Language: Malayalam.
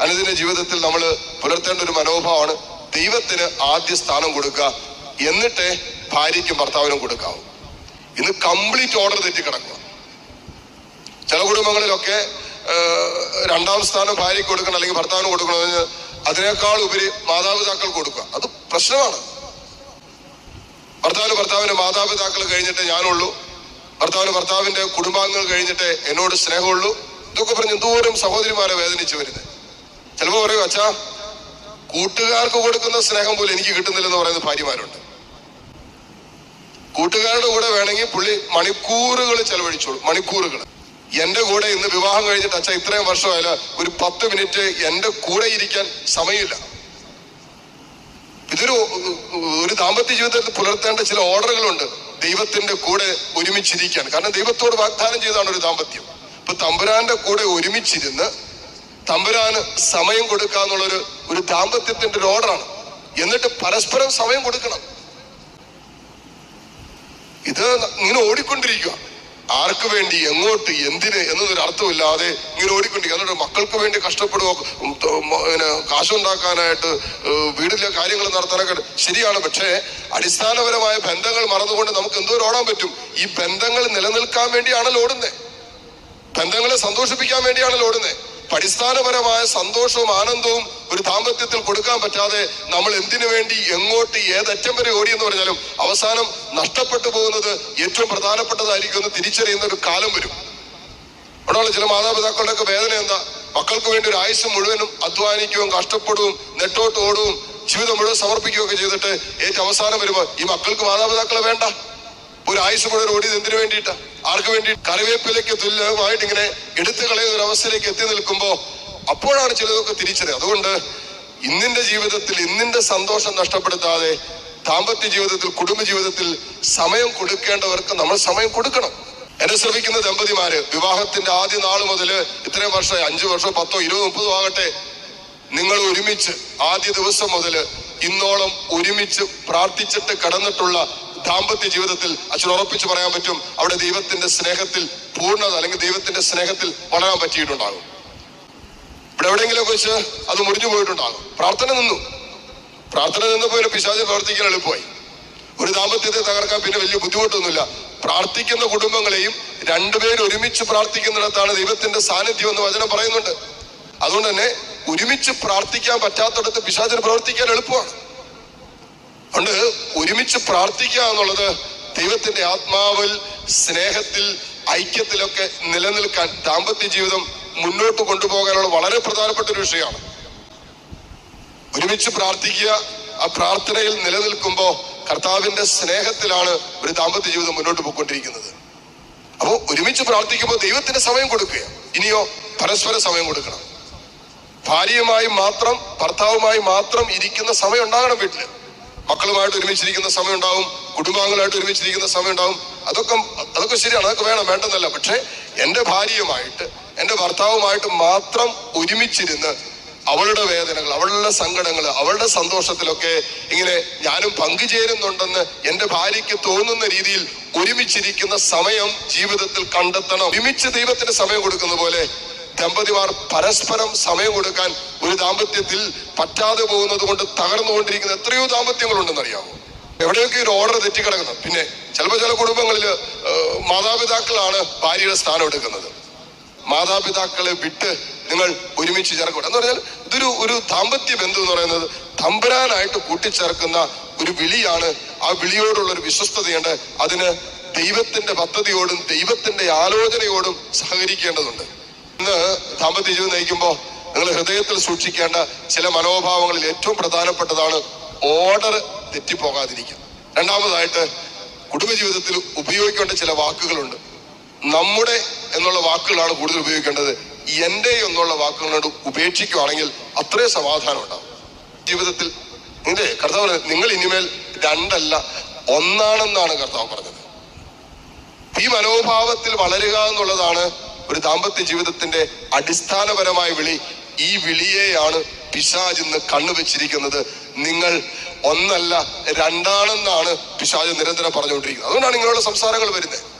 അനുദിന ജീവിതത്തിൽ നമ്മൾ പുലർത്തേണ്ട ഒരു മനോഭാവമാണ് ദൈവത്തിന് ആദ്യ സ്ഥാനം കൊടുക്കുക. എന്നിട്ടേ ഭാര്യയ്ക്കും ഭർത്താവിനും കൊടുക്കാവൂ. ഇന്ന് കംപ്ലീറ്റ് ഓർഡർ തെറ്റി കിടക്കുക. ചില കുടുംബങ്ങളിലൊക്കെ രണ്ടാം സ്ഥാനം ഭാര്യയ്ക്ക് കൊടുക്കണം അല്ലെങ്കിൽ ഭർത്താവിന് കൊടുക്കണമെന്ന് അതിനേക്കാൾ ഉപരി മാതാപിതാക്കൾ കൊടുക്കുക. അത് പ്രശ്നമാണ്. ഭർത്താവിന് ഭർത്താവിന്റെ മാതാപിതാക്കൾ കഴിഞ്ഞിട്ട് ഞാനുള്ളൂ. ഭർത്താവിന് ഭർത്താവിന്റെ കുടുംബാംഗങ്ങൾ കഴിഞ്ഞിട്ട് എന്നോട് സ്നേഹമുള്ളൂ. ഇതൊക്കെ പറഞ്ഞ് എന്തോരം സഹോദരിമാരെ വേദനിച്ചു വരുന്നത്. ചിലപ്പോ പറയും അച്ഛാ കൂട്ടുകാർക്ക് കൊടുക്കുന്ന സ്നേഹം പോലും എനിക്ക് കിട്ടുന്നില്ലെന്ന് പറയുന്ന ഭാര്യമാരുണ്ട്. കൂട്ടുകാരുടെ കൂടെ വേണമെങ്കിൽ പുള്ളി മണിക്കൂറുകൾ ചെലവഴിച്ചോളൂ മണിക്കൂറുകൾ. എന്റെ കൂടെ ഇന്ന് വിവാഹം കഴിഞ്ഞിട്ട് അച്ഛൻ ഇത്രയും വർഷമായാലും ഒരു പത്ത് മിനിറ്റ് എന്റെ കൂടെ ഇരിക്കാൻ സമയമില്ല. ഇതൊരു ഒരു ദാമ്പത്യ ജീവിതത്തിൽ പുലർത്തേണ്ട ചില ഓർഡറുകളുണ്ട് ദൈവത്തിന്റെ കൂടെ ഒരുമിച്ചിരിക്കാൻ. കാരണം ദൈവത്തോട് വാഗ്ദാനം ചെയ്താണ് ഒരു ദാമ്പത്യം. ഇപ്പൊ തമ്പുരാന്റെ കൂടെ ഒരുമിച്ചിരുന്ന് തമ്പുരാന് സമയം കൊടുക്കുക എന്നുള്ളൊരു ഒരു ദാമ്പത്യത്തിന്റെ ഒരു ഓർഡറാണ് എന്നിട്ട് പരസ്പരം സമയം കൊടുക്കണം. ഇത് ഇങ്ങനെ ഓടിക്കൊണ്ടിരിക്കുക. ആർക്ക് വേണ്ടി എങ്ങോട്ട് എന്തിന് എന്നതൊരു അർത്ഥമില്ലാതെ ഇങ്ങനെ ഓടിക്കൊണ്ടിരിക്കുക. എന്നിട്ട് മക്കൾക്ക് വേണ്ടി കഷ്ടപ്പെടുക പിന്നെ കാശുണ്ടാക്കാനായിട്ട് വീടിലെ കാര്യങ്ങൾ നടത്താനൊക്കെ ശരിയാണ്. പക്ഷേ അടിസ്ഥാനപരമായ ബന്ധങ്ങൾ മറന്നുകൊണ്ട് നമുക്ക് എന്തോരം ഓടാൻ പറ്റും. ഈ ബന്ധങ്ങൾ നിലനിൽക്കാൻ വേണ്ടിയാണല്ലോ ഓടുന്നത് ബന്ധങ്ങളെ സന്തോഷിപ്പിക്കാൻ വേണ്ടിയാണല്ലോ ഓടുന്നത് അടിസ്ഥാനപരമായ സന്തോഷവും ആനന്ദവും ഒരു ദാമ്പത്യത്തിൽ കൊടുക്കാൻ പറ്റാതെ നമ്മൾ എന്തിനു വേണ്ടി എങ്ങോട്ട് ഏതറ്റം വരെ ഓടി എന്ന് പറഞ്ഞാലും അവസാനം നഷ്ടപ്പെട്ടു പോകുന്നത് ഏറ്റവും പ്രധാനപ്പെട്ടതായിരിക്കും എന്ന് തിരിച്ചറിയുന്ന ഒരു കാലം വരും. അവിടെയുള്ള ചില മാതാപിതാക്കളുടെ ഒക്കെ വേദന എന്താ? മക്കൾക്ക് വേണ്ടി ഒരു ആയുസ് മുഴുവനും അധ്വാനിക്കുകയും കഷ്ടപ്പെടുകയും നെട്ടോട്ട് ഓടുകയും ജീവിതം മുഴുവൻ സമർപ്പിക്കുകയൊക്കെ ചെയ്തിട്ട് ഏറ്റവും അവസാനം വരുമ്പോൾ ഈ മക്കൾക്ക് മാതാപിതാക്കളെ വേണ്ട. ഒരു ആയുസ് മുഴുവൻ ഓടിയത് എന്തിനു വേണ്ടിയിട്ടാ? ആർക്ക് വേണ്ടി കറിവേപ്പിലേക്ക് തുല്യമായിട്ട് ഇങ്ങനെ എടുത്തു കളയുന്ന ഒരു അവസ്ഥയിലേക്ക് എത്തി നിൽക്കുമ്പോ അപ്പോഴാണ് ചിലതൊക്കെ തിരിച്ചത് അതുകൊണ്ട് ഇന്നിന്റെ ജീവിതത്തിൽ ഇന്നിന്റെ സന്തോഷം നഷ്ടപ്പെടുത്താതെ ദാമ്പത്യ ജീവിതത്തിൽ കുടുംബ ജീവിതത്തിൽ സമയം കൊടുക്കേണ്ടവർക്ക് നമ്മൾ സമയം കൊടുക്കണം. എന്നെ ശ്രമിക്കുന്ന ദമ്പതിമാര് വിവാഹത്തിന്റെ ആദ്യ നാൾ മുതൽ ഇത്രയും വർഷം അഞ്ചു വർഷമോ പത്തോ ഇരുപതോ മുപ്പതോ ആകട്ടെ നിങ്ങൾ ഒരുമിച്ച് ആദ്യ ദിവസം മുതൽ ഇന്നോളം ഒരുമിച്ച് പ്രാർത്ഥിച്ചിട്ട് കടന്നിട്ടുള്ള ദാമ്പത്യ ജീവിതത്തിൽ അച്ഛൻ ഉറപ്പിച്ച് പറയാൻ പറ്റും അവിടെ ദൈവത്തിന്റെ സ്നേഹത്തിൽ പൂർണത അല്ലെങ്കിൽ ദൈവത്തിന്റെ സ്നേഹത്തിൽ വളരാൻ പറ്റിയിട്ടുണ്ടാകും. ഇവിടെ എവിടെയെങ്കിലും വെച്ച് അത് മുറിഞ്ഞു പോയിട്ടുണ്ടാകും. പ്രാർത്ഥന നിന്നു. പ്രാർത്ഥന നിന്നപ്പോൾ പിന്നെ പിശാച് പ്രവർത്തിക്കാൻ എളുപ്പമായി. ഒരു ദാമ്പത്യത്തെ തകർക്കാൻ പിന്നെ വലിയ ബുദ്ധിമുട്ടൊന്നുമില്ല. പ്രാർത്ഥിക്കുന്ന കുടുംബങ്ങളെയും രണ്ടുപേരും ഒരുമിച്ച് പ്രാർത്ഥിക്കുന്നിടത്താണ് ദൈവത്തിന്റെ സാന്നിധ്യം എന്ന് വചനം പറയുന്നുണ്ട്. അതുകൊണ്ട് തന്നെ ഒരുമിച്ച് പ്രാർത്ഥിക്കാൻ പറ്റാത്തടത്ത് പിശാചിന് പ്രവർത്തിക്കാൻ എളുപ്പമാണ്. അതുകൊണ്ട് ഒരുമിച്ച് പ്രാർത്ഥിക്കുക എന്നുള്ളത് ദൈവത്തിന്റെ ആത്മാവിൽ സ്നേഹത്തിൽ ഐക്യത്തിലൊക്കെ നിലനിൽക്കാൻ ദാമ്പത്യ ജീവിതം മുന്നോട്ട് കൊണ്ടുപോകാനുള്ള വളരെ പ്രധാനപ്പെട്ട ഒരു വിഷയമാണ്. ഒരുമിച്ച് പ്രാർത്ഥിക്കുക ആ പ്രാർത്ഥനയിൽ നിലനിൽക്കുമ്പോൾ കർത്താവിന്റെ സ്നേഹത്തിലാണ് ഒരു ദാമ്പത്യ ജീവിതം മുന്നോട്ട് പോയിക്കൊണ്ടിരിക്കുന്നത്. അപ്പോൾ ഒരുമിച്ച് പ്രാർത്ഥിക്കുമ്പോൾ ദൈവത്തിന് സമയം കൊടുക്കുക. ഇനിയോ പരസ്പര സമയം കൊടുക്കണം. ഭാര്യയുമായി മാത്രം ഭർത്താവുമായി മാത്രം ഇരിക്കുന്ന സമയം ഉണ്ടാകണം വീട്ടിൽ. മക്കളുമായിട്ട് ഒരുമിച്ചിരിക്കുന്ന സമയമുണ്ടാവും കുടുംബാംഗങ്ങളായിട്ട് ഒരുമിച്ചിരിക്കുന്ന സമയം ഉണ്ടാവും അതൊക്കെ അതൊക്കെ ശരിയാണ് അതൊക്കെ വേണം വേണ്ടെന്നല്ല. പക്ഷേ എന്റെ ഭാര്യയുമായിട്ട് എന്റെ ഭർത്താവുമായിട്ട് മാത്രം ഒരുമിച്ചിരുന്ന് അവളുടെ വേദനകൾ അവളുടെ സങ്കടങ്ങൾ അവളുടെ സന്തോഷത്തിലൊക്കെ ഇങ്ങനെ ഞാനും പങ്കുചേരുന്നുണ്ടെന്ന് എന്റെ ഭാര്യയ്ക്ക് തോന്നുന്ന രീതിയിൽ ഒരുമിച്ചിരിക്കുന്ന സമയം ജീവിതത്തിൽ കണ്ടെത്തണം. ഒരുമിച്ച് ദൈവത്തിന് സമയം കൊടുക്കുന്ന പോലെ ദമ്പതിമാർ പരസ്പരം സമയം കൊടുക്കാൻ ഒരു ദാമ്പത്യത്തിൽ പറ്റാതെ പോകുന്നത് കൊണ്ട് തകർന്നുകൊണ്ടിരിക്കുന്ന എത്രയോ ദാമ്പത്യങ്ങളുണ്ടെന്ന് അറിയാമോ എവിടെയൊക്കെ ഒരു ഓർഡർ തെറ്റിക്കിടക്കുന്നു. പിന്നെ ചിലപ്പോൾ ചില കുടുംബങ്ങളിൽ മാതാപിതാക്കളാണ് ഭാര്യയുടെ സ്ഥാനം എടുക്കുന്നത്. മാതാപിതാക്കളെ വിട്ട് നിങ്ങൾ ഒരുമിച്ച് ചേർക്കണം എന്ന് പറഞ്ഞാൽ ഇതൊരു ഒരു ദാമ്പത്യ ബന്ധം എന്ന് പറയുന്നത് തമ്പരാനായിട്ട് കൂട്ടിച്ചേർക്കുന്ന ഒരു വിളിയാണ്. ആ വിളിയോടുള്ള ഒരു വിശ്വസ്തതയുണ്ട്. അതിന് ദൈവത്തിന്റെ പദ്ധതിയോടും ദൈവത്തിന്റെ ആലോചനയോടും സഹകരിക്കേണ്ടതുണ്ട്. ദാമ്പത്യ ജീവിതം നയിക്കുമ്പോൾ നിങ്ങൾ ഹൃദയത്തിൽ സൂക്ഷിക്കേണ്ട ചില മനോഭാവങ്ങളിൽ ഏറ്റവും പ്രധാനപ്പെട്ടതാണ് ഓർഡർ തെറ്റിപ്പോകാതിരിക്കുക. രണ്ടാമതായിട്ട് കുടുംബജീവിതത്തിൽ ഉപയോഗിക്കേണ്ട ചില വാക്കുകളുണ്ട്. നമ്മുടെ എന്നുള്ള വാക്കുകളാണ് കൂടുതൽ ഉപയോഗിക്കേണ്ടത്. എന്റെ എന്നുള്ള വാക്കുകളോട് ഉപേക്ഷിക്കുകയാണെങ്കിൽ അത്രയും സമാധാനം ഉണ്ടാവും. ജീവിതത്തിൽ നിന്റെ കർത്താവ് നിങ്ങൾ ഇനിമേൽ രണ്ടല്ല ഒന്നാണെന്നാണ് കർത്താവ് പറഞ്ഞത്. ഈ മനോഭാവത്തിൽ വളരുക എന്നുള്ളതാണ് ഒരു ദാമ്പത്യ ജീവിതത്തിന്റെ അടിസ്ഥാനപരമായ വിളി ഈ വിളിയെയാണ് പിശാജ് ഇന്ന് കണ്ണുവെച്ചിരിക്കുന്നത് നിങ്ങൾ ഒന്നല്ല രണ്ടാണെന്നാണ് പിശാജ് നിരന്തരം പറഞ്ഞുകൊണ്ടിരിക്കുന്നത്. അതുകൊണ്ടാണ് ഇങ്ങനെയുള്ള സംസാരങ്ങൾ വരുന്നത്.